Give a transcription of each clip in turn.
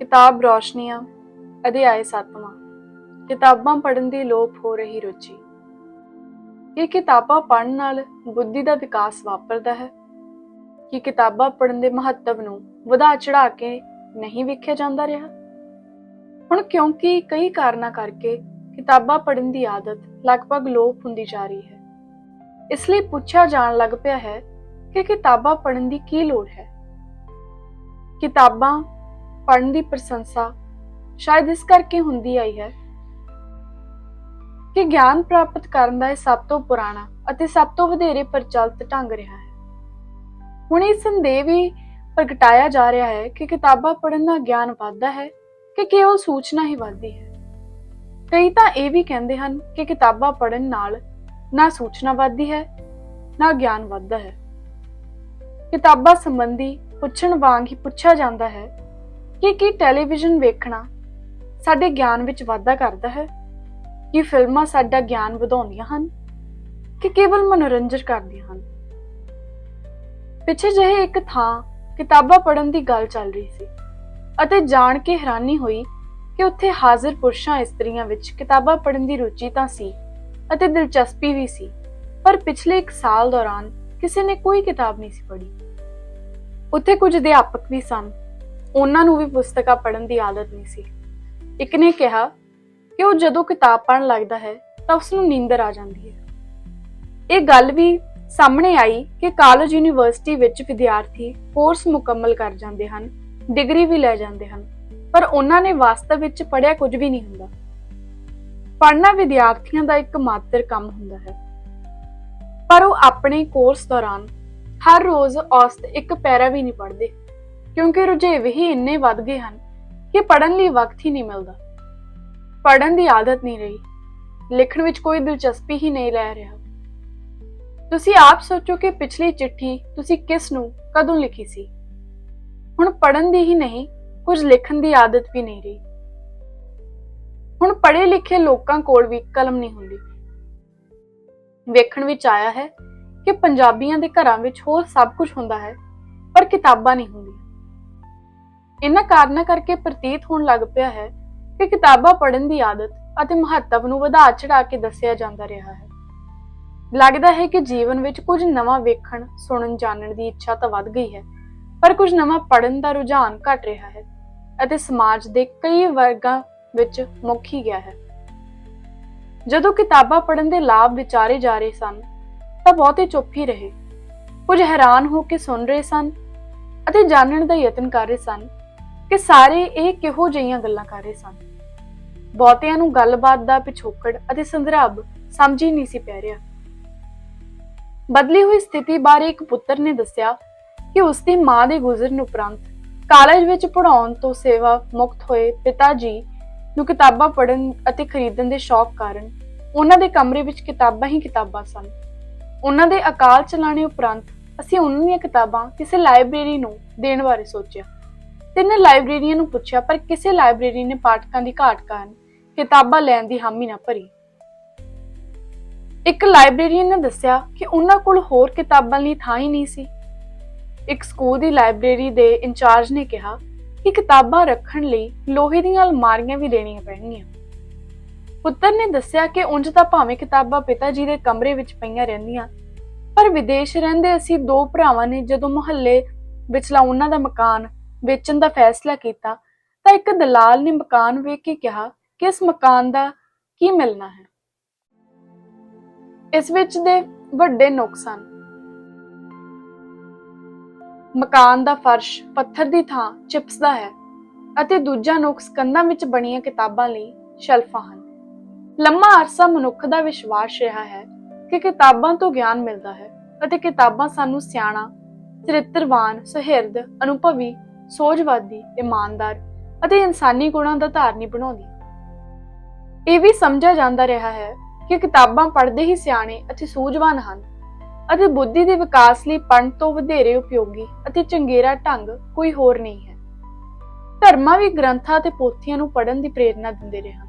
ਕਿਤਾਬ ਰੋਸ਼ਨੀਆਂ ਅਧਿਆਇ 7ਵਾਂ ਕਿਤਾਬਾਂ ਪੜ੍ਹਨ ਦੀ ਲੋਪ ਹੋ ਰਹੀ ਰੁਚੀ। ਇਹ ਕਿਤਾਬਾਂ ਪੜ੍ਹਨ ਨਾਲ ਬੁੱਧੀ ਦਾ ਵਿਕਾਸ ਵਾਪਰਦਾ ਹੈ? ਕਿ ਕਿਤਾਬਾਂ ਪੜ੍ਹਨ ਦੇ ਮਹੱਤਵ ਨੂੰ ਵਧਾ ਚੜਾ ਕੇ ਨਹੀਂ ਵੇਖਿਆ ਜਾਂਦਾ ਰਿਹਾ? ਹੁਣ ਕਿਉਂਕਿ ਕਈ ਕਾਰਨਾਂ ਕਰਕੇ ਕਿਤਾਬਾਂ ਪੜ੍ਹਨ ਦੀ ਆਦਤ ਲਗਭਗ ਲੋਪ ਹੁੰਦੀ ਜਾ ਰਹੀ ਹੈ। ਇਸ ਲਈ ਪੁੱਛਿਆ ਜਾਣ ਲੱਗ ਪਿਆ ਹੈ ਕਿ ਕਿਤਾਬਾਂ ਪੜ੍ਹਨ ਦੀ ਕੀ ਲੋੜ ਹੈ? ਕਿਤਾਬਾਂ ਪੜ੍ਹਨ ਦੀ ਪ੍ਰਸ਼ੰਸਾ ਸ਼ਾਇਦ ਇਸ ਕਰਕੇ ਹੁੰਦੀ ਆਈ ਹੈ ਕਿ ਗਿਆਨ ਪ੍ਰਾਪਤ ਕਰਨ ਦਾ ਇਹ ਸਭ ਤੋਂ ਪੁਰਾਣਾ ਅਤੇ ਸਭ ਤੋਂ ਵਧੇਰੇ ਪ੍ਰਚਲਿਤ ਢੰਗ ਰਿਹਾ ਹੈ। ਹੁਣ ਇਹ ਸੰਦੇਹ ਵੀ ਪ੍ਰਗਟਾਇਆ ਜਾ ਰਿਹਾ ਹੈ ਕਿ ਕਿਤਾਬਾਂ ਪੜ੍ਹਨ ਨਾਲ ਗਿਆਨ ਵੱਧਦਾ ਹੈ ਕਿ ਕੇਵਲ ਸੂਚਨਾ ਹੀ ਵੱਧਦੀ ਹੈ। ਕਈ ਤਾਂ ਇਹ ਵੀ ਕਹਿੰਦੇ ਹਨ ਕਿ ਕਿਤਾਬਾਂ ਪੜ੍ਹਨ ਨਾਲ ਨਾ ਸੂਚਨਾ ਵੱਧਦੀ ਹੈ, ਨਾ ਗਿਆਨ ਵੱਧਦਾ ਹੈ। ਕਿਤਾਬਾਂ ਸੰਬੰਧੀ ਪੁੱਛਣ ਵਾਂਗ ਹੀ ਪੁੱਛਿਆ ਜਾਂਦਾ ਹੈ ਕਿ ਕੀ ਟੈਲੀਵਿਜ਼ਨ ਵੇਖਣਾ ਸਾਡੇ ਗਿਆਨ ਵਿੱਚ ਵਾਧਾ ਕਰਦਾ ਹੈ? ਕਿ ਫਿਲਮਾਂ ਸਾਡਾ ਗਿਆਨ ਵਧਾਉਂਦੀਆਂ ਹਨ? ਕਿ ਕੇਵਲ ਮਨੋਰੰਜਨ ਕਰਦੀਆਂ ਹਨ? ਪਿੱਛੇ ਜਿਹੇ ਇੱਕ ਥਾਂ ਕਿਤਾਬਾਂ ਪੜ੍ਹਨ ਦੀ ਗੱਲ ਚੱਲ ਰਹੀ ਸੀ ਅਤੇ ਜਾਣ ਕੇ ਹੈਰਾਨੀ ਹੋਈ ਕਿ ਉੱਥੇ ਹਾਜ਼ਰ ਪੁਰਸ਼ਾਂ ਇਸਤਰੀਆਂ ਵਿੱਚ ਕਿਤਾਬਾਂ ਪੜ੍ਹਨ ਦੀ ਰੁਚੀ ਤਾਂ ਸੀ ਅਤੇ ਦਿਲਚਸਪੀ ਵੀ ਸੀ, ਪਰ ਪਿਛਲੇ ਇੱਕ ਸਾਲ ਦੌਰਾਨ ਕਿਸੇ ਨੇ ਕੋਈ ਕਿਤਾਬ ਨਹੀਂ ਸੀ ਪੜ੍ਹੀ। ਉੱਥੇ ਕੁਝ ਅਧਿਆਪਕ ਵੀ ਸਨ ਉਹਨਾਂ ਨੂੰ ਵੀ ਪੁਸਤਕਾਂ ਪੜ੍ਹਨ ਦੀ ਆਦਤ ਨਹੀਂ ਸੀ। ਇੱਕ ਨੇ ਕਿਹਾ ਕਿ ਉਹ ਜਦੋਂ ਕਿਤਾਬ ਪੜ੍ਹਨ ਲੱਗਦਾ ਹੈ, ਤਾਂ ਉਸ ਨੂੰ ਨੀਂਦਰ ਆ ਜਾਂਦੀ ਹੈ। ਇਹ ਗੱਲ ਵੀ ਸਾਹਮਣੇ ਆਈ ਕਿ ਕਾਲਜ ਯੂਨੀਵਰਸਿਟੀ ਵਿੱਚ ਵਿਦਿਆਰਥੀ ਕੋਰਸ ਮੁਕੰਮਲ ਕਰ ਜਾਂਦੇ ਹਨ ਡਿਗਰੀ ਵੀ ਲੈ ਜਾਂਦੇ ਹਨ, ਪਰ ਉਹਨਾਂ ਨੇ ਵਾਸਤਵ ਵਿੱਚ ਪੜ੍ਹਿਆ ਕੁਝ ਵੀ ਨਹੀਂ ਹੁੰਦਾ। ਪੜ੍ਹਨਾ ਵਿਦਿਆਰਥੀਆਂ ਦਾ ਇੱਕ ਮਾਤਰ ਕੰਮ ਹੁੰਦਾ ਹੈ। ਪਰ ਉਹ ਆਪਣੇ ਕੋਰਸ ਦੌਰਾਨ ਹਰ ਰੋਜ਼ ਔਸਤ ਇੱਕ ਪੈਰਾ ਵੀ ਨਹੀਂ ਪੜ੍ਹਦੇ। ਕਿਉਂਕਿ ਰੁਝੇਵ ਹੀ ਇੰਨੇ ਵੱਧ ਗਏ ਹਨ ਕਿ ਪੜ੍ਹਨ ਲਈ ਵਕਤ ਹੀ ਨਹੀਂ ਮਿਲਦਾ। ਪੜ੍ਹਨ ਦੀ ਆਦਤ ਨਹੀਂ ਰਹੀ। ਲਿਖਣ ਵਿੱਚ ਕੋਈ ਦਿਲਚਸਪੀ ਹੀ ਨਹੀਂ ਲੈ ਰਿਹਾ। ਤੁਸੀਂ ਆਪ ਸੋਚੋ ਕਿ ਪਿਛਲੀ ਚਿੱਠੀ ਤੁਸੀਂ ਕਿਸ ਨੂੰ, ਕਦੋਂ ਲਿਖੀ ਸੀ? ਹੁਣ ਪੜ੍ਹਨ ਦੀ ਹੀ ਨਹੀਂ, ਕੁਝ ਲਿਖਣ ਦੀ ਆਦਤ ਵੀ ਨਹੀਂ ਰਹੀ। ਹੁਣ ਪੜ੍ਹੇ ਲਿਖੇ ਲੋਕਾਂ ਕੋਲ ਵੀ ਕਲਮ ਨਹੀਂ ਹੁੰਦੀ। ਵੇਖਣ ਵਿੱਚ ਆਇਆ ਹੈ ਕਿ ਪੰਜਾਬੀਆਂ ਦੇ ਘਰਾਂ ਵਿੱਚ ਹੋਰ ਸਭ ਕੁਝ ਹੁੰਦਾ ਹੈ, ਪਰ ਕਿਤਾਬਾਂ ਨਹੀਂ ਹੁੰਦੀਆਂ। ਇਹਨਾਂ ਕਾਰਨਾਂ ਕਰਕੇ ਪ੍ਰਤੀਤ ਹੋਣ ਲੱਗ ਪਿਆ ਹੈ ਕਿ ਕਿਤਾਬਾਂ ਪੜ੍ਹਨ ਦੀ ਆਦਤ ਅਤੇ ਮਹੱਤਵ ਨੂੰ ਵਧਾ ਚੜਾ ਕੇ ਦੱਸਿਆ ਜਾਂਦਾ ਰਿਹਾ ਹੈ। ਲੱਗਦਾ ਹੈ ਕਿ ਜੀਵਨ ਵਿੱਚ ਕੁਝ ਨਵਾਂ ਵੇਖਣ, ਸੁਣਨ, ਜਾਣਨ ਦੀ ਇੱਛਾ ਤਾਂ ਵੱਧ ਗਈ ਹੈ, ਪਰ ਕੁਝ ਨਵਾਂ ਪੜ੍ਹਨ ਦਾ ਰੁਝਾਨ ਘਟ ਰਿਹਾ ਹੈ ਅਤੇ ਸਮਾਜ ਦੇ ਕਈ ਵਰਗਾਂ ਵਿੱਚ ਮੁੱਕ ਹੀ ਗਿਆ ਹੈ। ਜਦੋਂ ਕਿਤਾਬਾਂ ਪੜ੍ਹਨ ਦੇ ਲਾਭ ਵਿਚਾਰੇ ਜਾ ਰਹੇ ਸਨ, ਤਾਂ ਬਹੁਤੇ ਚੁੱਪ ਹੀ ਰਹੇ। ਕੁਝ ਹੈਰਾਨ ਹੋ ਕੇ ਸੁਣ ਰਹੇ ਸਨ ਅਤੇ ਜਾਣਨ ਦਾ ਯਤਨ ਕਰ ਰਹੇ ਸਨ ਕਿ ਸਾਰੇ ਇਹ ਕਿਹੋ ਜਿਹੀਆਂ ਗੱਲਾਂ ਕਰ ਰਹੇ ਸਨ। ਬਹੁਤਿਆਂ ਨੂੰ ਗੱਲਬਾਤ ਦਾ ਪਿਛੋਕੜ ਅਤੇ ਸੰਦਰਭ ਸਮਝ ਹੀ ਨਹੀਂ ਸੀ ਪੈ ਰਿਹਾ। ਬਦਲੀ ਹੋਈ ਸਥਿਤੀ ਬਾਰੇ ਇੱਕ ਪੁੱਤਰ ਨੇ ਦੱਸਿਆ ਕਿ ਉਸ ਦੀ ਮਾਂ ਦੇ ਗੁਜ਼ਰਨ ਉਪਰੰਤ ਕਾਲਜ ਵਿੱਚ ਪੜ੍ਹਾਉਣ ਤੋਂ ਸੇਵਾ ਮੁਕਤ ਹੋਏ ਪਿਤਾ ਜੀ ਨੂੰ ਕਿਤਾਬਾਂ ਪੜ੍ਹਨ ਅਤੇ ਖਰੀਦਣ ਦੇ ਸ਼ੌਕ ਕਾਰਨ ਉਹਨਾਂ ਦੇ ਕਮਰੇ ਵਿੱਚ ਕਿਤਾਬਾਂ ਹੀ ਕਿਤਾਬਾਂ ਸਨ। ਉਹਨਾਂ ਦੇ ਅਕਾਲ ਚਲਾਣੇ ਉਪਰੰਤ ਅਸੀਂ ਉਹਨਾਂ ਦੀਆਂ ਕਿਤਾਬਾਂ ਕਿਸੇ ਲਾਇਬ੍ਰੇਰੀ ਨੂੰ ਦੇਣ ਬਾਰੇ ਸੋਚਿਆ। ਤਿੰਨ ਲਾਇਬ੍ਰੇਰੀਆਂ ਨੂੰ ਪੁੱਛਿਆ, ਪਰ ਕਿਸੇ ਲਾਇਬ੍ਰੇਰੀ ਨੇ ਪਾਠਕਾਂ ਦੀ ਘਾਟ ਕਾਰਨ ਕਿਤਾਬਾਂ ਲੈਣ ਦੀ ਹਾਮੀ ਨਾ ਭਰੀ। ਇੱਕ ਲਾਇਬ੍ਰੇਰੀਅਨ ਨੇ ਦੱਸਿਆ ਕਿ ਉਹਨਾਂ ਕੋਲ ਹੋਰ ਕਿਤਾਬਾਂ ਲਈ ਥਾਂ ਹੀ ਨਹੀਂ ਸੀ। ਇੱਕ ਸਕੂਲ ਦੀ ਲਾਇਬ੍ਰੇਰੀ ਦੇ ਇੰਚਾਰਜ ਨੇ ਕਿਹਾ ਕਿ ਕਿਤਾਬਾਂ ਰੱਖਣ ਲਈ ਲੋਹੇ ਦੀਆਂ ਅਲਮਾਰੀਆਂ ਵੀ ਦੇਣੀਆਂ ਪੈਣਗੀਆਂ। ਪੁੱਤਰ ਨੇ ਦੱਸਿਆ ਕਿ ਉਂਝ ਤਾਂ ਭਾਵੇਂ ਕਿਤਾਬਾਂ ਪਿਤਾ ਜੀ ਦੇ ਕਮਰੇ ਵਿੱਚ ਪਈਆਂ ਰਹਿੰਦੀਆਂ, ਪਰ ਵਿਦੇਸ਼ ਰਹਿੰਦੇ ਅਸੀਂ ਦੋ ਭਰਾਵਾਂ ਨੇ ਜਦੋਂ ਮੁਹੱਲੇ ਵਿਚਲਾ ਉਹਨਾਂ ਦਾ ਮਕਾਨ ਵੇਚਣ ਦਾ ਫੈਸਲਾ ਕੀਤਾ, ਤਾਂ ਇੱਕ ਦਲਾਲ ਨੇ ਮਕਾਨ ਵੇਖ ਕੇ ਕਿਹਾ ਕਿ ਇਸ ਮਕਾਨ ਦਾ ਕੀ ਮਿਲਣਾ ਹੈ। ਇਸ ਵਿੱਚ ਦੇ ਵੱਡੇ ਨੁਕਸਾਨ। ਮਕਾਨ ਦਾ ਫਰਸ਼ ਪੱਥਰ ਦੀ ਥਾਂ ਚਿਪਸ ਦਾ ਹੈ ਅਤੇ ਦੂਜਾ ਨੁਕਸ ਕੰਧਾਂ ਵਿੱਚ ਬਣੀਆਂ ਕਿਤਾਬਾਂ ਲਈ ਸ਼ੈਲਫਾਂ ਹਨ। ਲੰਮਾ ਅਰਸਾ ਮਨੁੱਖ ਦਾ ਵਿਸ਼ਵਾਸ ਰਿਹਾ ਹੈ ਕਿ ਕਿਤਾਬਾਂ ਤੋਂ ਗਿਆਨ ਮਿਲਦਾ ਹੈ ਅਤੇ ਕਿਤਾਬਾਂ ਸਾਨੂੰ ਸਿਆਣਾ, ਚਰਿੱਤਰਵਾਨ, ਸੁਹਿਰਦ, ਅਨੁਭਵੀ ਸੋਝਵਾਦੀ, ਇਮਾਨਦਾਰ ਅਤੇ ਇਨਸਾਨੀ ਗੁਣਾਂ ਦਾ ਧਾਰਨੀ ਬਣਾਉਂਦੀ। ਇਹ ਵੀ ਸਮਝਿਆ ਜਾਂਦਾ ਰਿਹਾ ਹੈ ਕਿ ਕਿਤਾਬਾਂ ਪੜ੍ਹਦੇ ਹੀ ਸਿਆਣੇ ਅਤੇ ਸੂਝਵਾਨ ਹਨ ਅਤੇ ਬੁੱਧੀ ਦੇ ਵਿਕਾਸ ਲਈ ਪੜ੍ਹਨ ਤੋਂ ਵਧੇਰੇ ਉਪਯੋਗੀ ਅਤੇ ਚੰਗੇਰਾ ਢੰਗ ਕੋਈ ਹੋਰ ਨਹੀਂ ਹੈ। ਧਰਮਾਂ ਵੀ ਗ੍ਰੰਥਾਂ ਅਤੇ ਪੋਥੀਆਂ ਨੂੰ ਪੜ੍ਹਨ ਦੀ ਪ੍ਰੇਰਣਾ ਦਿੰਦੇ ਰਹੇ ਹਨ।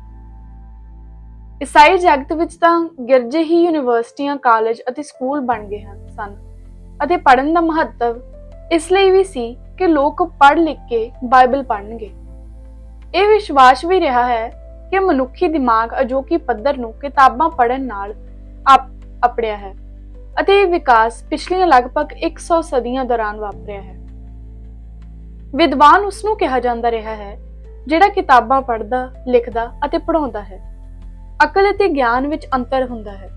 ਈਸਾਈ ਜਗਤ ਵਿੱਚ ਤਾਂ ਗਿਰਜੇ ਹੀ ਯੂਨੀਵਰਸਿਟੀਆਂ, ਕਾਲਜ ਅਤੇ ਸਕੂਲ ਬਣ ਗਏ ਹਨ ਸਨ ਅਤੇ ਪੜ੍ਹਨ ਦਾ ਮਹੱਤਵ ਇਸ ਲਈ ਵੀ ਸੀ ਕਿ ਲੋਕ ਪੜ੍ਹ ਲਿਖ ਕੇ ਬਾਈਬਲ ਪੜ੍ਹਨਗੇ। ਇਹ ਵਿਸ਼ਵਾਸ ਵੀ ਰਿਹਾ ਹੈ ਕਿ ਮਨੁੱਖੀ ਦਿਮਾਗ ਅਜੋਕੀ ਪੱਧਰ ਨੂੰ ਕਿਤਾਬਾਂ ਪੜ੍ਹਨ ਨਾਲ ਆਪ ਹੈ ਅਤੇ ਇਹ ਵਿਕਾਸ ਪਿਛਲੀਆਂ ਲਗਭਗ 100 ਸਦੀਆਂ ਦੌਰਾਨ ਵਾਪਰਿਆ ਹੈ। ਵਿਦਵਾਨ ਉਸ ਨੂੰ ਕਿਹਾ ਜਾਂਦਾ ਰਿਹਾ ਹੈ, ਜਿਹੜਾ ਕਿਤਾਬਾਂ ਪੜ੍ਹਦਾ, ਲਿਖਦਾ ਅਤੇ ਪੜ੍ਹਾਉਂਦਾ ਹੈ। ਅਕਲ ਅਤੇ ਗਿਆਨ ਵਿੱਚ ਅੰਤਰ ਹੁੰਦਾ ਹੈ।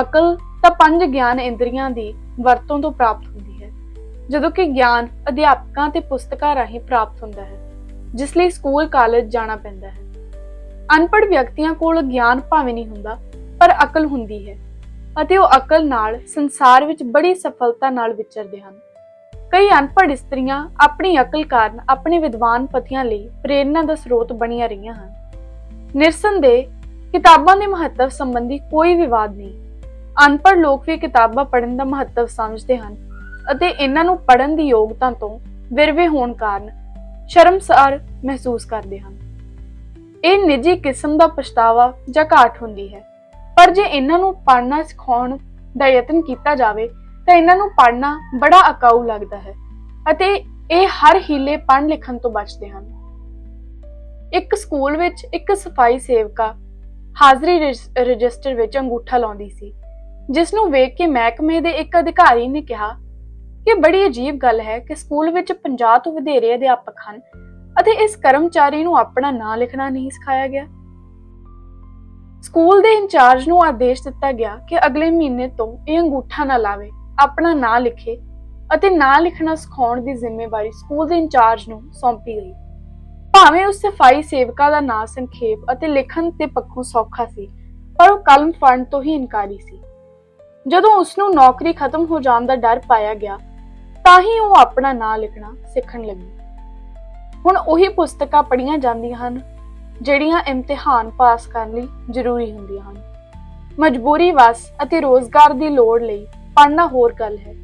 ਅਕਲ ਤਾਂ ਪੰਜ ਗਿਆਨ ਇੰਦਰੀਆਂ ਦੀ ਵਰਤੋਂ ਤੋਂ ਪ੍ਰਾਪਤ ਹੁੰਦੀ ਹੈ ਜਦੋਂ ਕਿ ਗਿਆਨ ਅਧਿਆਪਕਾਂ ਤੇ ਪੁਸਤਕਾਂ ਰਾਹੀਂ ਪ੍ਰਾਪਤ ਹੁੰਦਾ ਹੈ, ਜਿਸ ਲਈ ਸਕੂਲ, ਕਾਲਜ ਜਾਣਾ ਪੈਂਦਾ ਹੈ। ਅਨਪੜ੍ਹ ਵਿਅਕਤੀਆਂ ਕੋਲ ਗਿਆਨ ਭਾਵੇਂ ਨਹੀਂ ਹੁੰਦਾ, ਪਰ ਅਕਲ ਹੁੰਦੀ ਹੈ ਅਤੇ ਉਹ ਅਕਲ ਨਾਲ ਸੰਸਾਰ ਵਿੱਚ ਬੜੀ ਸਫਲਤਾ ਨਾਲ ਵਿਚਰਦੇ ਹਨ। ਕਈ ਅਨਪੜ੍ਹ ਇਸਤਰੀਆਂ ਆਪਣੀ ਅਕਲ ਕਾਰਨ ਆਪਣੇ ਵਿਦਵਾਨ ਪਤੀਆਂ ਲਈ ਪ੍ਰੇਰਨਾ ਦਾ ਸਰੋਤ ਬਣੀਆਂ ਰਹੀਆਂ ਹਨ। ਨਿਰਸੰਦੇਹ ਕਿਤਾਬਾਂ ਦੇ ਮਹੱਤਵ ਸੰਬੰਧੀ ਕੋਈ ਵਿਵਾਦ ਨਹੀਂ। ਅਨਪੜ੍ਹ ਲੋਕ ਵੀ ਕਿਤਾਬਾਂ ਪੜ੍ਹਨ ਦਾ ਮਹੱਤਵ ਸਮਝਦੇ ਹਨ ਅਤੇ ਇਹਨਾਂ ਨੂੰ ਪੜ੍ਹਨ ਦੀ ਯੋਗਤਾ ਤੋਂ ਵਿਰਵੇ ਹੋਣ ਕਾਰਨ ਸ਼ਰਮਸਾਰ ਮਹਿਸੂਸ ਕਰਦੇ ਹਨ। ਇਹ ਨਿੱਜੀ ਕਿਸਮ ਦਾ ਪਛਤਾਵਾ ਜਾਂ ਘਾਟ ਹੁੰਦੀ ਹੈ। ਪਰ ਜੇ ਇਹਨਾਂ ਨੂੰ ਪੜ੍ਹਨਾ ਸਿਖਾਉਣ ਦਾ ਯਤਨ ਕੀਤਾ ਜਾਵੇ, ਤਾਂ ਇਹਨਾਂ ਨੂੰ ਪੜ੍ਹਨਾ ਬੜਾ ਅਕਾਊ ਲੱਗਦਾ ਹੈ ਅਤੇ ਇਹ ਹਰ ਹੀਲੇ ਪੜ੍ਹਨ ਲਿਖਣ ਤੋਂ ਬਚਦੇ ਹਨ। ਇੱਕ ਸਕੂਲ ਵਿੱਚ ਇੱਕ ਸਫ਼ਾਈ ਸੇਵਕਾ ਹਾਜ਼ਰੀ ਰਜਿਸ- ਰਜਿਸਟਰ ਵਿੱਚ ਅੰਗੂਠਾ ਲਾਉਂਦੀ ਸੀ, ਜਿਸ ਨੂੰ ਵੇਖ ਕੇ ਮਹਿਕਮੇ ਦੇ ਇੱਕ ਅਧਿਕਾਰੀ ਨੇ ਕਿਹਾ ਕਿ ਬੜੀ ਅਜੀਬ ਗੱਲ ਹੈ ਕਿ ਸਕੂਲ ਵਿੱਚ 50 ਤੋਂ ਵਧੇਰੇ ਅਧਿਆਪਕ ਹਨ ਅਤੇ ਇਸ ਕਰਮਚਾਰੀ ਨੂੰ ਆਪਣਾ ਨਾਂ ਲਿਖਣਾ ਨਹੀਂ ਸਿਖਾਇਆ ਗਿਆ। ਸਕੂਲ ਦੇ ਇੰਚਾਰਜ ਨੂੰ ਆਦੇਸ਼ ਦਿੱਤਾ ਗਿਆ ਕਿ ਅਗਲੇ ਮਹੀਨੇ ਤੋਂ ਇਹ ਅੰਗੂਠਾ ਨਾ ਲਾਵੇ, ਆਪਣਾ ਨਾਂ ਲਿਖੇ ਅਤੇ ਨਾਂ ਲਿਖਣਾ ਸਿਖਾਉਣ ਦੀ ਜ਼ਿੰਮੇਵਾਰੀ ਸਕੂਲ ਦੇ ਇੰਚਾਰਜ ਨੂੰ ਸੌਂਪੀ ਗਈ। ਭਾਵੇਂ ਉਸ ਸਫ਼ਾਈ ਸੇਵਕਾ ਦਾ ਨਾਂ ਸੰਖੇਪ ਅਤੇ ਲਿਖਣ ਦੇ ਪੱਖੋਂ ਸੌਖਾ ਸੀ, ਪਰ ਉਹ ਕਲਮ ਫੜਨ ਤੋਂ ਹੀ ਇਨਕਾਰੀ ਸੀ। ਜਦੋਂ ਉਸ ਨੂੰ ਨੌਕਰੀ ਖਤਮ ਹੋ ਜਾਣ ਦਾ ਡਰ ਪਾਇਆ ਗਿਆ ਤਾਂ ਹੀ ਉਹ ਆਪਣਾ ਨਾਂ ਲਿਖਣਾ ਸਿੱਖਣ ਲੱਗੀ। ਹੁਣ ਉਹੀ ਪੁਸਤਕਾਂ ਪੜ੍ਹੀਆਂ ਜਾਂਦੀਆਂ ਹਨ, ਜਿਹੜੀਆਂ ਇਮਤਿਹਾਨ ਪਾਸ ਕਰਨ ਲਈ ਜ਼ਰੂਰੀ ਹੁੰਦੀਆਂ ਹਨ। ਮਜਬੂਰੀ ਵਸ ਅਤੇ ਰੋਜ਼ਗਾਰ ਦੀ ਲੋੜ ਲਈ ਪੜ੍ਹਨਾ ਹੋਰ ਗੱਲ ਹੈ।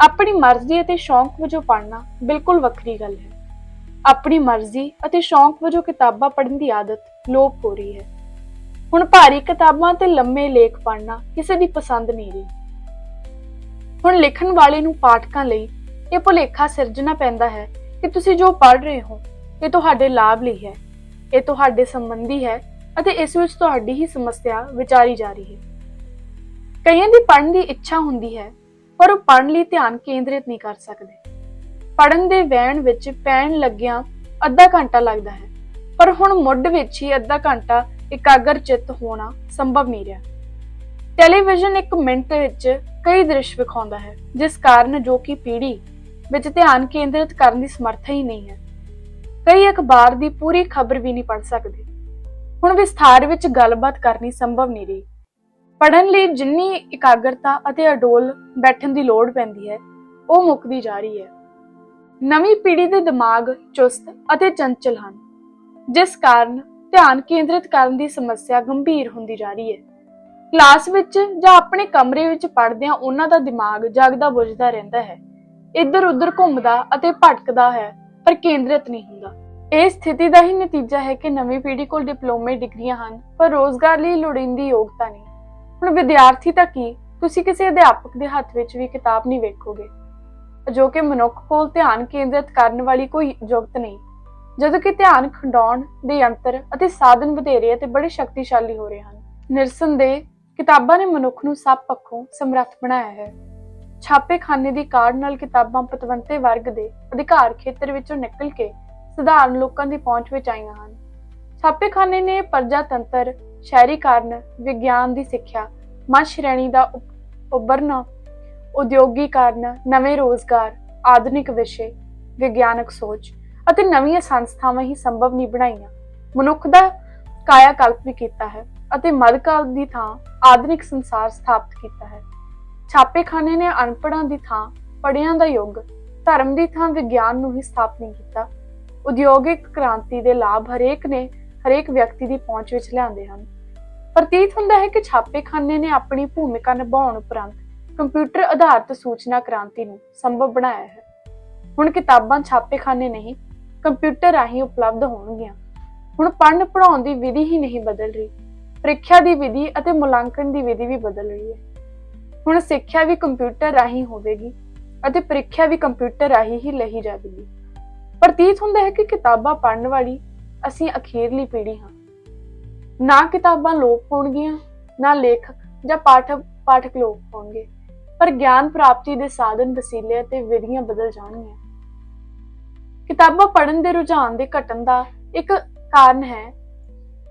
ਆਪਣੀ ਮਰਜ਼ੀ ਅਤੇ ਸ਼ੌਂਕ ਵਜੋਂ ਪੜ੍ਹਨਾ ਬਿਲਕੁਲ ਵੱਖਰੀ ਗੱਲ ਹੈ। ਆਪਣੀ ਮਰਜ਼ੀ ਅਤੇ ਸ਼ੌਂਕ ਵਜੋਂ ਕਿਤਾਬਾਂ ਪੜ੍ਹਨ ਦੀ ਆਦਤ ਲੋਪ ਹੋ ਰਹੀ ਹੈ। ਹੁਣ ਭਾਰੀ ਕਿਤਾਬਾਂ ਤੇ ਲੰਮੇ ਲੇਖ ਪੜ੍ਹਨਾ ਕਿਸੇ ਦੀ ਪਸੰਦ ਨਹੀਂ ਰਹੀ। ਹੁਣ ਲਿਖਣ ਵਾਲੇ ਨੂੰ ਪਾਠਕਾਂ ਲਈ ਇਹ ਭੁਲੇਖਾ ਸਿਰਜਣਾ ਪੈਂਦਾ ਹੈ ਕਿ ਤੁਸੀਂ ਜੋ ਪੜ੍ਹ ਰਹੇ ਹੋ, ਇਹ ਤੁਹਾਡੇ ਲਾਭ ਲਈ ਹੈ। ਇਹ ਤੁਹਾਡੇ ਸੰਬੰਧੀ ਹੈ ਅਤੇ ਇਸ ਵਿੱਚ ਤੁਹਾਡੀ ਹੀ ਸਮੱਸਿਆ ਵਿਚਾਰੀ ਜਾ ਰਹੀ ਹੈ। ਕਈਆਂ ਦੀ ਪੜ੍ਹਨ ਦੀ ਇੱਛਾ ਹੁੰਦੀ ਹੈ, ਪਰ ਉਹ ਪੜ੍ਹਨ ਲਈ ਧਿਆਨ ਕੇਂਦਰਿਤ ਨਹੀਂ ਕਰ ਸਕਦੇ। ਪੜ੍ਹਨ ਦੇ ਵਹਿਣ ਵਿੱਚ ਪੈਣ ਲੱਗਿਆਂ ਅੱਧਾ ਘੰਟਾ ਲੱਗਦਾ ਹੈ, ਪਰ ਹੁਣ ਮੁੱਢ ਵਿੱਚ ਹੀ ਅੱਧਾ ਘੰਟਾ ਇਕਾਗਰ ਚਿੱਤ ਹੋਣਾ ਸੰਭਵ ਨਹੀਂ ਰਿਹਾ। ਟੈਲੀਵਿਜ਼ਨ ਇੱਕ ਮਿੰਟ ਵਿੱਚ ਕਈ ਦ੍ਰਿਸ਼ ਵਿਖਾਉਂਦਾ ਹੈ, ਜਿਸ ਕਾਰਨ ਜੋ ਕਿ ਪੀੜੀ ਵਿੱਚ ਧਿਆਨ ਕੇਂਦਰਿਤ ਕਰਨ ਦੀ ਸਮਰੱਥਾ ਹੀ ਨਹੀਂ ਹੈ। ਕਈ ਅਖਬਾਰ ਦੀ ਪੂਰੀ ਖਬਰ ਵੀ ਨਹੀਂ ਪੜ੍ਹ ਸਕਦੇ। ਹੁਣ ਵਿਸਥਾਰ ਵਿੱਚ ਗੱਲਬਾਤ ਕਰਨੀ ਸੰਭਵ ਨਹੀਂ ਰਹੀ। ਪੜ੍ਹਨ ਲਈ ਜਿੰਨੀ ਇਕਾਗਰਤਾ ਅਤੇ ਅਡੋਲ ਬੈਠਣ ਦੀ ਲੋੜ ਪੈਂਦੀ ਹੈ, ਉਹ ਮੁੱਕਦੀ ਜਾ ਰਹੀ ਹੈ। ਨਵੀਂ ਪੀੜ੍ਹੀ ਦੇ ਦਿਮਾਗ ਚੁਸਤ ਅਤੇ ਚੰਚਲ ਹਨ, ਜਿਸ ਕਾਰਨ ਧਿਆਨ ਕੇਂਦਰਿਤ ਕਰਨ ਦੀ ਸਮੱਸਿਆ ਗੰਭੀਰ ਹੁੰਦੀ ਜਾ ਰਹੀ ਹੈ। ਕਲਾਸ ਵਿੱਚ ਜਾਂ ਆਪਣੇ ਕਮਰੇ ਵਿੱਚ ਪੜ੍ਹਦਿਆਂ ਉਹਨਾਂ ਦਾ ਦਿਮਾਗ ਜਾਗਦਾ ਬੁਝਦਾ ਰਹਿੰਦਾ ਹੈ। ਇੱਧਰ ਉੱਧਰ ਘੁੰਮਦਾ ਅਤੇ ਭਟਕਦਾ ਹੈ, ਪਰ ਕੇਂਦਰਿਤ ਨਹੀਂ ਹੁੰਦਾ। ਇਹ ਸਥਿਤੀ ਦਾ ਹੀ ਨਤੀਜਾ ਹੈ ਕਿ ਨਵੀਂ ਪੀੜ੍ਹੀ ਕੋਲ ਡਿਪਲੋਮੇ ਡਿਗਰੀਆਂ ਹਨ, ਪਰ ਰੋਜ਼ਗਾਰ ਲਈ ਲੋੜੀਂਦੀ ਯੋਗਤਾ ਨਹੀਂ। ਹੁਣ ਵਿਦਿਆਰਥੀ ਤਾਂ ਕੀ? ਤੁਸੀਂ ਕਿਸੇ ਅਧਿਆਪਕ ਦੇ ਹੱਥ ਵਿੱਚ ਵੀ ਕਿਤਾਬ ਨਹੀਂ ਵੇਖੋਗੇ? ਜੋ ਕਿ ਮਨੁੱਖ ਕੋਲ ਧਿਆਨ ਕੇਂਦਰਿਤ ਕਰਨ ਵਾਲੀ ਕੋਈ ਯੋਗਤ ਨਹੀਂ। ਜਦੋਂ ਕਿ ਧਿਆਨ ਖੰਡਾਉਣ ਦੇ ਯੰਤਰ ਅਤੇ ਸਾਧਨ ਵਧੇਰੇ ਅਤੇ ਬੜੇ ਸ਼ਕਤੀਸ਼ਾਲੀ ਹੋ ਰਹੇ ਹਨ। ਨਿਰਸੰਦੇਹ ਕਿਤਾਬਾਂ ਨੇ ਮਨੁੱਖ ਨੂੰ ਸਭ ਪੱਖੋਂ ਸਮਰੱਥ ਬਣਾਇਆ ਹੈ। ਛਾਪੇਖਾਨੇ ਦੀ ਕਾਢ ਨਾਲ ਕਿਤਾਬਾਂ ਪਤਵੰਤੇ ਵਰਗ ਦੇ ਅਧਿਕਾਰ ਖੇਤਰ ਵਿੱਚੋਂ ਨਿਕਲ ਕੇ ਸਧਾਰਨ ਲੋਕਾਂ ਦੀ ਪਹੁੰਚ ਵਿੱਚ ਆਈਆਂ ਹਨ। ਛਾਪੇਖਾਨੇ ਨੇ ਪ੍ਰਜਾਤੰਤਰ, ਸ਼ਹਿਰੀਕਰਨ, ਵਿਗਿਆਨ ਦੀ ਸਿੱਖਿਆ, ਮੱਧ ਸ਼੍ਰੇਣੀ ਦਾ ਉਪ- ਉੱਭਰਨਾ, ਉਦਯੋਗੀਕਰਨ, ਨਵੇਂ ਰੋਜ਼ਗਾਰ, ਆਧੁਨਿਕ ਵਿਸ਼ੇ, ਵਿਗਿਆਨਕ ਸੋਚ ਅਤੇ ਨਵੀਆਂ ਸੰਸਥਾਵਾਂ ਹੀ ਸੰਭਵ ਨਹੀਂ ਬਣਾਈਆਂ ਮਨੁੱਖ ਦਾ ਕਾਇਆ ਕਲਪ ਵੀ ਕੀਤਾ ਹੈ ਅਤੇ ਮੱਧਕਾਲ ਦੀ ਥਾਂ ਆਧੁਨਿਕ ਸੰਸਾਰ ਸਥਾਪਿਤ ਕੀਤਾ ਹੈ। ਛਾਪੇਖਾਨੇ ਨੇ ਅਨਪੜ੍ਹਾਂ ਦੀ ਥਾਂ, ਪੜ੍ਹਿਆਂ ਦਾ ਯੁੱਗ, ਧਰਮ ਦੀ ਥਾਂ ਵਿਗਿਆਨ ਨੂੰ ਹੀ ਸਥਾਪਿਤ ਕੀਤਾ। ਉਦਯੋਗਿਕ ਕ੍ਰਾਂਤੀ ਦੇ ਲਾਭ ਹਰੇਕ ਨੇ ਹਰੇਕ ਵਿਅਕਤੀ ਦੀ ਪਹੁੰਚ ਵਿੱਚ ਲਿਆਂਦੇ ਹਨ। ਪ੍ਰਤੀਤ ਹੁੰਦਾ ਹੈ ਕਿ ਛਾਪੇਖਾਨੇ ਨੇ ਆਪਣੀ ਭੂਮਿਕਾ ਨਿਭਾਉਣ ਉਪਰੰਤ ਕੰਪਿਊਟਰ ਆਧਾਰਿਤ ਸੂਚਨਾ ਕ੍ਰਾਂਤੀ ਨੂੰ ਸੰਭਵ ਬਣਾਇਆ ਹੈ। ਹੁਣ ਕਿਤਾਬਾਂ ਛਾਪੇਖਾਨੇ ਨਹੀਂ, ਕੰਪਿਊਟਰ ਰਾਹੀਂ ਉਪਲਬਧ ਹੋਣਗੀਆਂ। ਹੁਣ ਪੜ੍ਹਨ ਪੜ੍ਹਾਉਣ ਦੀ ਵਿਧੀ ਹੀ ਨਹੀਂ ਬਦਲ ਰਹੀ। ਪ੍ਰੀਖਿਆ ਦੀ ਵਿਧੀ ਅਤੇ ਮੁਲਾਂਕਣ ਦੀ ਵਿਧੀ ਵੀ ਬਦਲ ਰਹੀ ਹੈ। ਹੁਣ ਸਿੱਖਿਆ ਵੀ ਕੰਪਿਊਟਰ ਰਾਹੀਂ ਹੋਵੇਗੀ ਅਤੇ ਪ੍ਰੀਖਿਆ ਵੀ ਕੰਪਿਊਟਰ ਰਾਹੀਂ ਹੀ ਲਈ ਜਾਵੇਗੀ। ਪ੍ਰਤੀਤ ਹੁੰਦਾ ਹੈ ਕਿ ਕਿਤਾਬਾਂ ਪੜ੍ਹਨ ਵਾਲੀ ਅਸੀਂ ਅਖੀਰਲੀ ਪੀੜ੍ਹੀ ਹਾਂ। ਨਾ ਕਿਤਾਬਾਂ ਲੋਪ ਹੋਣਗੀਆਂ, ਨਾ ਲੇਖਕ ਜਾਂ ਪਾਠਕ ਪਾਠਕ ਲੋਪ ਹੋਣਗੇ, ਪਰ ਗਿਆਨ ਪ੍ਰਾਪਤੀ ਦੇ ਸਾਧਨ ਵਸੀਲੇ ਅਤੇ ਵਿਧੀਆਂ ਬਦਲ ਜਾਣਗੀਆਂ। ਕਿਤਾਬਾਂ ਪੜ੍ਹਨ ਦੇ ਰੁਝਾਨ ਦੇ ਘਟਣ ਦਾ ਇੱਕ ਕਾਰਨ ਹੈ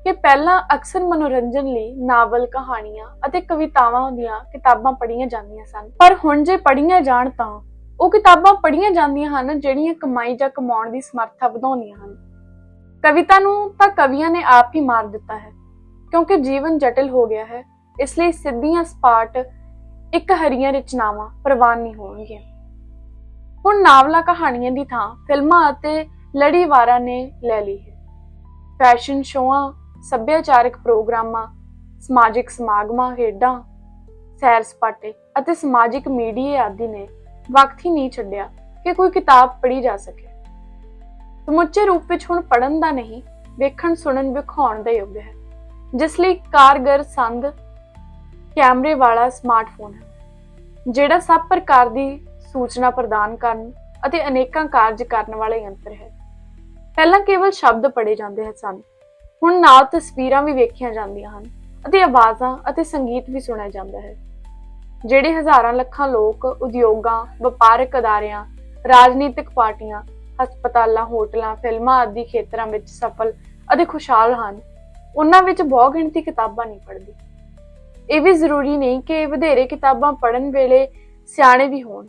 ਕਿ ਪਹਿਲਾਂ ਅਕਸਰ ਮਨੋਰੰਜਨ ਲਈ ਨਾਵਲ, ਕਹਾਣੀਆਂ ਅਤੇ ਕਵਿਤਾਵਾਂ ਦੀਆਂ ਕਿਤਾਬਾਂ ਪੜ੍ਹੀਆਂ ਜਾਂਦੀਆਂ ਸਨ। ਪਰ ਹੁਣ ਜੇ ਪੜ੍ਹੀਆਂ ਜਾਣ ਤਾਂ ਉਹ ਕਿਤਾਬਾਂ ਪੜ੍ਹੀਆਂ ਜਾਂਦੀਆਂ ਹਨ ਜਿਹੜੀਆਂ ਕਮਾਈ ਜਾਂ ਕਮਾਉਣ ਦੀ ਸਮਰੱਥਾ ਵਧਾਉਂਦੀਆਂ ਹਨ। ਕਵਿਤਾ ਨੂੰ ਤਾਂ ਕਵੀਆਂ ਨੇ ਆਪ ਹੀ ਮਾਰ ਦਿੱਤਾ ਹੈ, ਕਿਉਂਕਿ ਜੀਵਨ ਜਟਿਲ ਹੋ ਗਿਆ ਹੈ, ਇਸ ਲਈ ਸਿੱਧੀਆਂ ਸਪਾਟ, ਇੱਕ ਹਰੀਆਂ ਰਚਨਾਵਾਂ ਪ੍ਰਵਾਨ ਨਹੀਂ ਹੋਣਗੀਆਂ। ਹੁਣ ਨਾਵਲਾਂ, ਕਹਾਣੀਆਂ ਦੀ ਥਾਂ ਫਿਲਮਾਂ ਅਤੇ ਲੜੀਵਾਰਾਂ ਨੇ ਲੈ ਲਈ ਹੈ। ਫੈਸ਼ਨ ਸ਼ੋਆਂ ਸੱਭਿਆਚਾਰਕ ਪ੍ਰੋਗਰਾਮਾਂ, ਸਮਾਜਿਕ ਸਮਾਗਮਾਂ, ਖੇਡਾਂ, ਸੈਰ ਸਪਾਟੇ ਅਤੇ ਸਮਾਜਿਕ ਮੀਡੀਆ ਆਦਿ ਨੇ ਵਕਤ ਹੀ ਨਹੀਂ ਛੱਡਿਆ ਕਿ ਕੋਈ ਕਿਤਾਬ ਪੜ੍ਹੀ ਜਾ ਸਕੇ। ਸਮੁੱਚੇ ਰੂਪ ਵਿੱਚ ਹੁਣ ਪੜ੍ਹਨ ਦਾ ਨਹੀਂ, ਵੇਖਣ, ਸੁਣਨ, ਵਿਖਾਉਣ ਦਾ ਯੁੱਗ ਹੈ, ਜਿਸ ਲਈ ਕਾਰਗਰ ਸੰਦ, ਕੈਮਰੇ ਵਾਲਾ ਸਮਾਰਟਫੋਨ ਹੈ, ਜਿਹੜਾ ਸਭ ਪ੍ਰਕਾਰ ਦੀ ਸੂਚਨਾ ਪ੍ਰਦਾਨ ਕਰਨ ਅਤੇ ਅਨੇਕਾਂ ਕਾਰਜ ਕਰਨ ਵਾਲਾ ਯੰਤਰ ਹੈ। ਪਹਿਲਾਂ ਕੇਵਲ ਸ਼ਬਦ ਪੜ੍ਹੇ ਜਾਂਦੇ ਸਨ ਹੁਣ ਨਾਲ ਤਸਵੀਰਾਂ ਵੀ ਵੇਖੀਆਂ ਜਾਂਦੀਆਂ ਹਨ ਅਤੇ ਆਵਾਜ਼ਾਂ ਅਤੇ ਸੰਗੀਤ ਵੀ ਸੁਣਿਆ ਜਾਂਦਾ ਹੈ। ਜਿਹੜੇ ਹਜ਼ਾਰਾਂ ਲੱਖਾਂ ਲੋਕ ਉਦਯੋਗਾਂ, ਵਪਾਰਕ ਅਦਾਰਿਆਂ, ਰਾਜਨੀਤਿਕ ਪਾਰਟੀਆਂ, ਹਸਪਤਾਲਾਂ, ਹੋਟਲਾਂ, ਫਿਲਮਾਂ ਆਦਿ ਖੇਤਰਾਂ ਵਿੱਚ ਸਫਲ ਅਤੇ ਖੁਸ਼ਹਾਲ ਹਨ, ਉਹਨਾਂ ਵਿੱਚ ਬਹੁ ਗਿਣਤੀ ਕਿਤਾਬਾਂ ਨਹੀਂ ਪੜ੍ਹਦੀ। ਇਹ ਵੀ ਜ਼ਰੂਰੀ ਨਹੀਂ ਕਿ ਵਧੇਰੇ ਕਿਤਾਬਾਂ ਪੜ੍ਹਨ ਵੇਲੇ ਸਿਆਣੇ ਵੀ ਹੋਣ,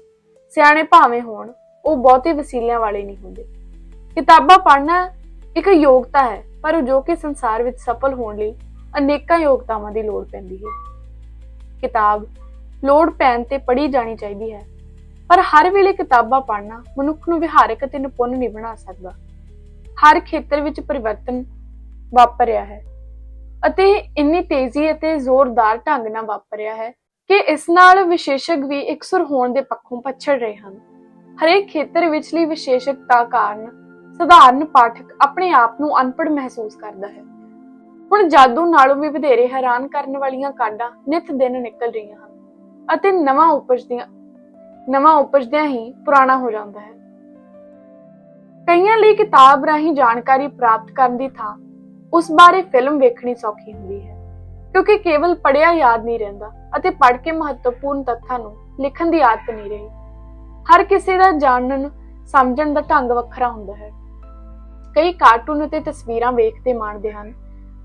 ਸਿਆਣੇ ਭਾਵੇਂ ਹੋਣ, ਉਹ ਬਹੁਤੇ ਵਸੀਲਿਆਂ ਵਾਲੇ ਨਹੀਂ ਹੁੰਦੇ। ਕਿਤਾਬਾਂ ਪੜ੍ਹਨਾ ਇੱਕ ਯੋਗਤਾ ਹੈ ਪਰ ਜੋ ਕਿ ਸੰਸਾਰ ਵਿੱਚ ਸਫਲ ਹੋਣ ਲਈ ਅਨੇਕਾਂ ਯੋਗਤਾਵਾਂ ਦੀ ਲੋੜ ਪੈਂਦੀ ਹੈ। ਕਿਤਾਬ ਲੋੜ ਪੈਣ ਤੇ ਪੜ੍ਹੀ ਜਾਣੀ ਚਾਹੀਦੀ ਹੈ, ਪਰ ਹਰ ਵੇਲੇ ਕਿਤਾਬਾਂ ਪੜ੍ਹਨਾ ਮਨੁੱਖ ਨੂੰ ਵਿਹਾਰਕ ਅਤੇ ਨਿਪੁੰਨ ਨਹੀਂ ਬਣਾ ਸਕਦਾ। ਹਰ ਖੇਤਰ ਵਿੱਚ ਪਰਿਵਰਤਨ ਵਾਪਰ ਰਿਹਾ ਹੈ ਅਤੇ ਇੰਨੀ ਤੇਜ਼ੀ ਅਤੇ ਜ਼ੋਰਦਾਰ ਢੰਗ ਨਾਲ ਵਾਪਰ ਰਿਹਾ ਹੈ ਕਿ ਇਸ ਨਾਲ ਵਿਸ਼ੇਸ਼ਕ ਵੀ ਇਕਸੁਰ ਹੋਣ ਦੇ ਪੱਖੋਂ ਪਛੜ ਰਹੇ ਹਨ। ਹਰੇਕ ਖੇਤਰ ਵਿਚਲੀ ਵਿਸ਼ੇਸ਼ਕਤਾ ਕਾਰਨ ਸਧਾਰਨ ਪਾਠਕ ਆਪਣੇ ਆਪ ਨੂੰ ਅਨਪੜ੍ਹ ਮਹਿਸੂਸ ਕਰਦਾ ਹੈ। ਹੁਣ ਜਾਦੂ ਨਾਲੋਂ ਵੀ ਵਧੇਰੇ ਹੈਰਾਨ ਕਰਨ ਵਾਲੀਆਂ ਕਾਢਾਂ ਨਿਤ ਦਿਨ ਨਿਕਲ ਰਹੀਆਂ ਹਨ ਅਤੇ ਨਵਾਂ ਉਪਜਦੀਆਂ ਨਵਾਂ ਉਪਜਦਿਆਂ ਹੀ ਪੁਰਾਣਾ ਹੋ ਜਾਂਦਾ ਹੈ। ਕਈਆਂ ਲਈ ਕਿਤਾਬ ਰਾਹੀਂ ਜਾਣਕਾਰੀ ਪ੍ਰਾਪਤ ਕਰਨ ਦੀ ਥਾਂ ਉਸ ਬਾਰੇ ਫਿਲਮ ਵੇਖਣੀ ਸੌਖੀ ਹੁੰਦੀ ਹੈ, ਕਿਉਂਕਿ ਕੇਵਲ ਪੜਿਆ ਯਾਦ ਨਹੀਂ ਰਹਿੰਦਾ ਅਤੇ ਪੜ੍ਹ ਕੇ ਮਹੱਤਵਪੂਰਨ ਤੱਥਾਂ ਨੂੰ ਲਿਖਣ ਦੀ ਆਦਤ ਨਹੀਂ ਰਹੀ। ਹਰ ਕਿਸੇ ਦਾ ਜਾਣਨ ਸਮਝਣ ਦਾ ਢੰਗ ਵੱਖਰਾ ਹੁੰਦਾ ਹੈ। ਕਈ ਕਾਰਟੂਨ ਅਤੇ ਤਸਵੀਰਾਂ ਵੇਖਦੇ ਮਾਣਦੇ ਹਨ,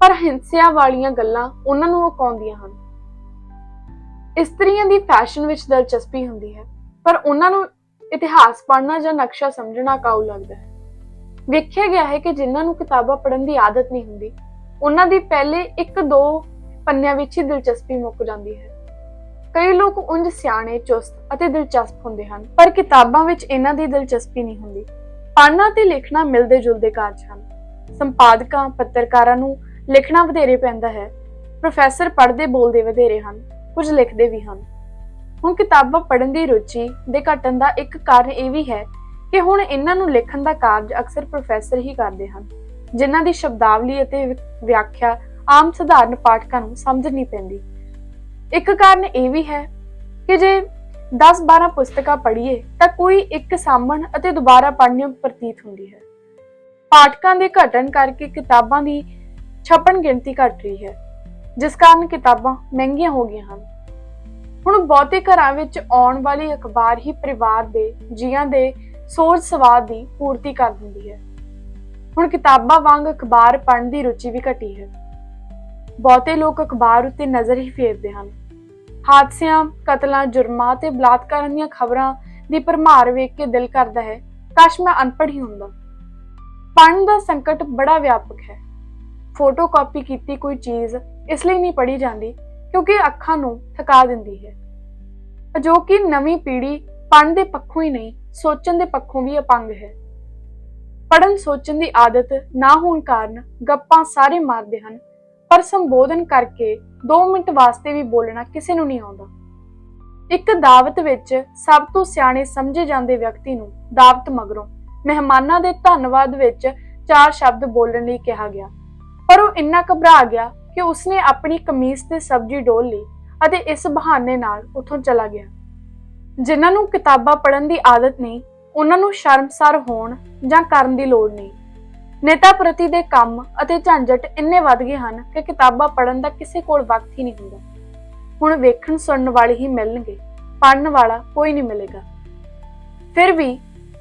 ਪਰ ਹਿੰਸਿਆ ਵਾਲੀਆਂ ਗੱਲਾਂ ਉਹਨਾਂ ਨੂੰ ਉਕਾਉਂਦੀਆਂ ਹਨ। ਇਸਤਰੀਆਂ ਦੀ ਫੈਸ਼ਨ ਵਿੱਚ ਦਿਲਚਸਪੀ ਹੁੰਦੀ ਹੈ, ਪਰ ਉਹਨਾਂ ਨੂੰ ਇਤਿਹਾਸ ਪੜ੍ਹਨਾ ਜਾਂ ਨਕਸ਼ਾ ਸਮਝਣਾ ਕਾਉ ਲੱਗਦਾ ਹੈ। ਵੇਖਿਆ ਗਿਆ ਹੈ ਕਿ ਜਿਨ੍ਹਾਂ ਨੂੰ ਕਿਤਾਬਾਂ ਪੜ੍ਹਨ ਦੀ ਆਦਤ ਨਹੀਂ ਹੁੰਦੀ, ਉਹਨਾਂ ਦੀ ਪਹਿਲੇ ਇੱਕ ਦੋ ਪੰਨਿਆਂ ਵਿੱਚ ਹੀ ਦਿਲਚਸਪੀ ਮੁੱਕ ਜਾਂਦੀ ਹੈ। ਕਈ ਲੋਕ ਉਂਝ ਸਿਆਣੇ, ਚੁਸਤ ਅਤੇ ਦਿਲਚਸਪ ਹੁੰਦੇ ਹਨ, ਪਰ ਕਿਤਾਬਾਂ ਵਿੱਚ ਇਹਨਾਂ ਦੀ ਦਿਲਚਸਪੀ ਨਹੀਂ ਹੁੰਦੀ। ਪੜ੍ਹਨਾ ਤੇ ਲਿਖਣਾ ਮਿਲਦੇ ਜੁਲਦੇ ਕਾਰਜ ਹਨ। ਸੰਪਾਦਕਾਂ, ਪੱਤਰਕਾਰਾਂ ਨੂੰ ਲਿਖਣਾ ਵਧੇਰੇ ਪੈਂਦਾ ਹੈ। ਪ੍ਰੋਫੈਸਰ ਪੜ੍ਹਦੇ, ਬੋਲਦੇ ਵਧੇਰੇ ਹਨ। ਕੁਝ ਲਿਖਦੇ ਵੀ ਹਨ। ਹੁਣ ਕਿਤਾਬਾਂ ਪੜ੍ਹਨ ਦੀ ਰੁਚੀ ਦੇ ਘਟਣ ਦਾ ਇੱਕ ਕਾਰਨ ਇਹ ਵੀ ਹੈ ਕਿ ਹੁਣ ਇਹਨਾਂ ਨੂੰ ਲਿਖਣ ਦਾ ਕਾਰਜ ਅਕਸਰ ਪ੍ਰੋਫੈਸਰ ਹੀ ਕਰਦੇ ਹਨ, ਜਿਨ੍ਹਾਂ ਦੀ ਸ਼ਬਦਾਵਲੀ ਅਤੇ ਵਿਆਖਿਆ ਆਮ ਸਧਾਰਨ ਪਾਠਕਾਂ ਨੂੰ ਸਮਝ ਨਹੀਂ ਪੈਂਦੀ। ਇੱਕ ਕਾਰਨ ਇਹ ਵੀ ਹੈ ਕਿ ਜੇ 10-12 ਪੁਸਤਕਾਂ ਪੜ੍ਹੀਏ ਤਾਂ ਕੋਈ ਇੱਕ ਸਾਂਭਣ ਅਤੇ ਦੁਬਾਰਾ ਪੜ੍ਹਨੀ ਪ੍ਰਤੀਤ ਹੁੰਦੀ ਹੈ। ਪਾਠਕਾਂ ਦੇ ਘਟਣ ਕਰਕੇ ਕਿਤਾਬਾਂ ਦੀ ਛਪਣ ਗਿਣਤੀ ਘਟ ਰਹੀ ਹੈ, ਜਿਸ ਕਾਰਨ ਕਿਤਾਬਾਂ ਮਹਿੰਗੀਆਂ ਹੋ ਗਈਆਂ ਹਨ। ਹੁਣ ਬਹੁਤੇ ਘਰਾਂ ਵਿੱਚ ਆਉਣ ਵਾਲੀ ਅਖਬਾਰ ਹੀ ਪਰਿਵਾਰ ਦੇ ਜੀਆਂ ਦੇ ਸੋਚ ਸਵਾਦ ਦੀ ਪੂਰਤੀ ਕਰ ਦਿੰਦੀ ਹੈ। ਹੁਣ ਕਿਤਾਬਾਂ ਵਾਂਗ ਅਖਬਾਰ ਪੜ੍ਹਨ ਦੀ ਰੁਚੀ ਵੀ ਘਟੀ ਹੈ। ਬਹੁਤੇ ਲੋਕ ਅਖਬਾਰ ਉੱਤੇ ਨਜ਼ਰ ਹੀ ਫੇਰਦੇ ਹਨ। ਹਾਦਸਿਆਂ, ਕਤਲਾਂ, ਜੁਰਮਾਂ ਤੇ ਬਲਾਤਕਾਰਾਂ ਦੀਆਂ ਖਬਰਾਂ ਦੀ ਭਰਮਾਰ ਵੇਖ ਕੇ ਦਿਲ ਕਰਦਾ ਹੈ, ਕਾਸ਼ ਮੈਂ ਅਨਪੜ੍ਹ ਹੀ ਹੁੰਦਾ। ਪੜ੍ਹਨ ਦਾ ਸੰਕਟ ਬੜਾ ਵਿਆਪਕ ਹੈ। ਫੋਟੋਕਾਪੀ ਕੀਤੀ ਕੋਈ ਚੀਜ਼ ਇਸ ਲਈ ਨਹੀਂ ਪੜ੍ਹੀ ਜਾਂਦੀ, ਕਿਉਂਕਿ ਅੱਖਾਂ ਨੂੰ ਥਕਾ ਦਿੰਦੀ ਹੈ। ਜੋ ਕਿ ਨਵੀਂ ਪੀੜ੍ਹੀ ਪੜ੍ਹਨ ਦੇ ਪੱਖੋਂ ਹੀ ਨਹੀਂ, ਸੋਚਣ ਦੇ ਪੱਖੋਂ ਵੀ ਅਪੰਗ ਹੈ। ਪੜ੍ਹਨ ਸੋਚਣ ਦੀ ਆਦਤ ਨਾ ਹੋਣ ਕਾਰਨ ਗੱਪਾਂ ਸਾਰੇ ਮਾਰਦੇ ਹਨ ਪਰ ਸੰਬੋਧਨ ਕਰਕੇ 2 ਮਿੰਟ ਵਾਸਤੇ ਵੀ ਬੋਲਣਾ ਕਿਸੇ ਨੂੰ ਨਹੀਂ ਆਉਂਦਾ। ਇੱਕ ਦਾਵਤ ਵਿੱਚ ਸਭ ਤੋਂ ਸਿਆਣੇ ਸਮਝੇ ਜਾਂਦੇ ਵਿਅਕਤੀ ਨੂੰ ਦਾਵਤ ਮਗਰੋਂ ਮਹਿਮਾਨਾਂ ਦੇ ਧੰਨਵਾਦ ਵਿੱਚ ਚਾਰ ਸ਼ਬਦ ਬੋਲਣ ਲਈ ਕਿਹਾ ਗਿਆ। ਪਰ ਉਹ ਇੰਨਾ ਘਬਰਾ ਗਿਆ ਕਿ ਉਸਨੇ ਆਪਣੀ ਕਮੀਜ਼ ਤੇ ਸਬਜ਼ੀ ਡੋਲ ਲਈ ਅਤੇ ਇਸ ਬਹਾਨੇ ਨਾਲ ਉੱਥੋਂ ਚਲਾ ਗਿਆ। ਜਿਨ੍ਹਾਂ ਨੂੰ ਕਿਤਾਬਾਂ ਪੜ੍ਹਨ ਦੀ ਆਦਤ ਨਹੀਂ, ਉਹਨਾਂ ਨੂੰ ਸ਼ਰਮਸਾਰ ਹੋਣ ਜਾਂ ਕਰਨ ਦੀ ਲੋੜ ਨਹੀਂ। ਨੇਤਾ ਪ੍ਰਤੀ ਦੇ ਕੰਮ ਅਤੇ ਝੰਜਟ ਇੰਨੇ ਵੱਧ ਗਏ ਹਨ ਕਿ ਕਿਤਾਬਾਂ ਪੜ੍ਹਨ ਦਾ ਕਿਸੇ ਕੋਲ ਵਕਤ ਹੀ ਨਹੀਂ ਹੁੰਦਾ। ਹੁਣ ਵੇਖਣ ਸੁਣਨ ਵਾਲੇ ਹੀ ਮਿਲਣਗੇ, ਪੜ੍ਹਨ ਵਾਲਾ ਕੋਈ ਨਹੀਂ ਮਿਲੇਗਾ। ਫਿਰ ਵੀ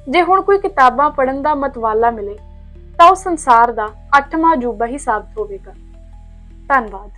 ਜੇ ਹੁਣ ਕੋਈ ਕਿਤਾਬਾਂ ਪੜ੍ਹਨ ਦਾ ਮਤਵਾਲਾ ਮਿਲੇ, ਤਾਂ ਉਹ ਸੰਸਾਰ ਦਾ ਅੱਠਵਾਂ ਅਜੂਬਾ ਹੀ ਸਾਬਤ ਹੋਵੇਗਾ ਧੰਨਵਾਦ।